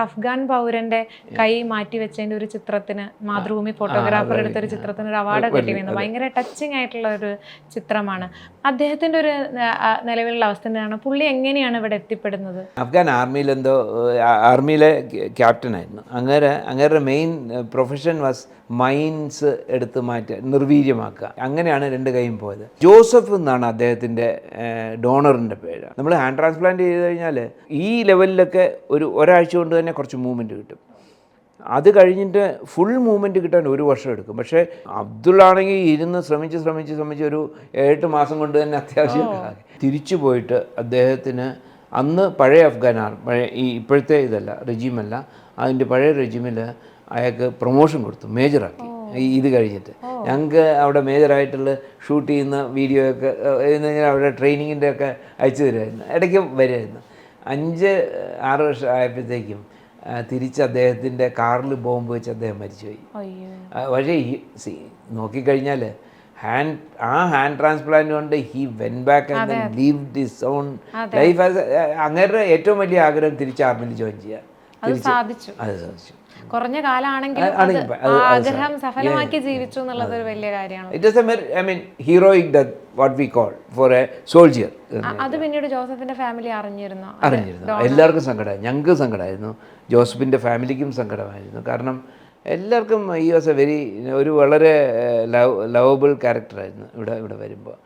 അഫ്ഗാൻ പൗരന്റെ കൈ മാറ്റി വെച്ചതിന്റെ ഒരു ചിത്രത്തിന് മാതൃഭൂമി ഫോട്ടോഗ്രാഫർ എടുത്ത ഒരു ചിത്രത്തിന് ഒരു അവാർഡ് കിട്ടിയിരുന്നു. ഭയങ്കര ടച്ചിങ് ആയിട്ടുള്ള ഒരു ചിത്രമാണ്. അദ്ദേഹത്തിന്റെ ഒരു നിലവിലുള്ള അവസ്ഥ എന്താണ്? പുള്ളി എങ്ങനെയാണ് ഇവിടെ എത്തിപ്പെടുന്നത്? അഫ്ഗാൻ ആർമിയിൽ എന്തോ ആർമിയിലെ ക്യാപ്റ്റൻ ആയിരുന്നു. അങ്ങനെ അങ്ങേരുടെ മെയിൻ പ്രൊഫഷൻ വാസ് മൈൻസ് എടുത്ത് മാറ്റുക നിർവീര്യമാക്കുക. അങ്ങനെയാണ് രണ്ട് കൈയും പോയത്. ജോസഫ് എന്നാണ് അദ്ദേഹത്തിന്റെ ഡോണറിന്റെ പേര് നമ്മൾ ഹാൻഡ് ട്രാൻസ്പ്ലാന്റ് ചെയ്ത് കഴിഞ്ഞാൽ ഈ ലെവലിലൊക്കെ ഒരു ഒരാഴ്ച കൊണ്ട് തന്നെ കുറച്ച് മൂവ്മെന്റ് കിട്ടും. അത് കഴിഞ്ഞിട്ട് ഫുൾ മൂവ്മെന്റ് കിട്ടാൻ ഒരു വർഷം എടുക്കും. പക്ഷേ അബ്ദുള്ളാണെങ്കിൽ ഇരുന്ന് ശ്രമിച്ച് ശ്രമിച്ച് ശ്രമിച്ച് ഒരു എട്ട് മാസം കൊണ്ട് തന്നെ അത്യാവശ്യം. തിരിച്ചു പോയിട്ട് അദ്ദേഹത്തിന് അന്ന് പഴയ അഫ്ഗാൻ ആർ പഴയ ഈ ഇപ്പോഴത്തെ ഇതല്ല റെജീമല്ല അതിന്റെ പഴയ റെജീമിൽ അയാൾക്ക് പ്രൊമോഷൻ കൊടുത്തു മേജറാക്കി ഇത് കഴിഞ്ഞിട്ട്. ഞങ്ങൾക്ക് അവിടെ മേജറായിട്ടുള്ള ഷൂട്ട് ചെയ്യുന്ന വീഡിയോ ഒക്കെ അവിടെ ട്രെയിനിങ്ങിന്റെ ഒക്കെ അയച്ചു തരുമായിരുന്നു. ഇടയ്ക്ക് വരുമായിരുന്നു അഞ്ച് ആറ് വർഷം ആയപ്പോഴത്തേക്കും തിരിച്ച് അദ്ദേഹത്തിന്റെ കാറിൽ ബോംബ് വെച്ച് അദ്ദേഹം മരിച്ചുപോയി. പക്ഷേ ഈ സി നോക്കിക്കഴിഞ്ഞാൽ ഹാൻഡ് ആ ഹാൻഡ് ട്രാൻസ്പ്ലാന്റ് കൊണ്ട് he went back and live this own life അങ്ങേരുടെ ഏറ്റവും വലിയ ആഗ്രഹം തിരിച്ച് ആർമിയിൽ ജോയിൻ ചെയ്യുക അത് സാധിച്ചു. അത് സാധിച്ചു. കുറഞ്ഞ കാലാണെങ്കിലും ആഗ്രഹം സഫലമാക്കി ജീവിച്ചു എന്നുള്ളത് ഒരു വലിയ കാര്യമാണ്. It is I mean heroic that what we call for a soldier അത് പിന്നീട് ജോസഫിന്റെ ഫാമിലി അറിഞ്ഞിരുന്നു. അറിഞ്ഞിരുന്നു. എല്ലാവർക്കും സങ്കടമായി ഞങ്ങൾക്ക് സങ്കടമായിരുന്നു ജോസഫിന്റെ ഫാമിലിക്കും സങ്കടമായിരുന്നു. കാരണം എല്ലാവർക്കും ഈ വാസ് എ വെരി ഒരു വളരെ ലവ് ലവബിൾ ക്യാരക്ടറായിരുന്നു ഇവിടെ ഇവിടെ വരുമ്പോൾ.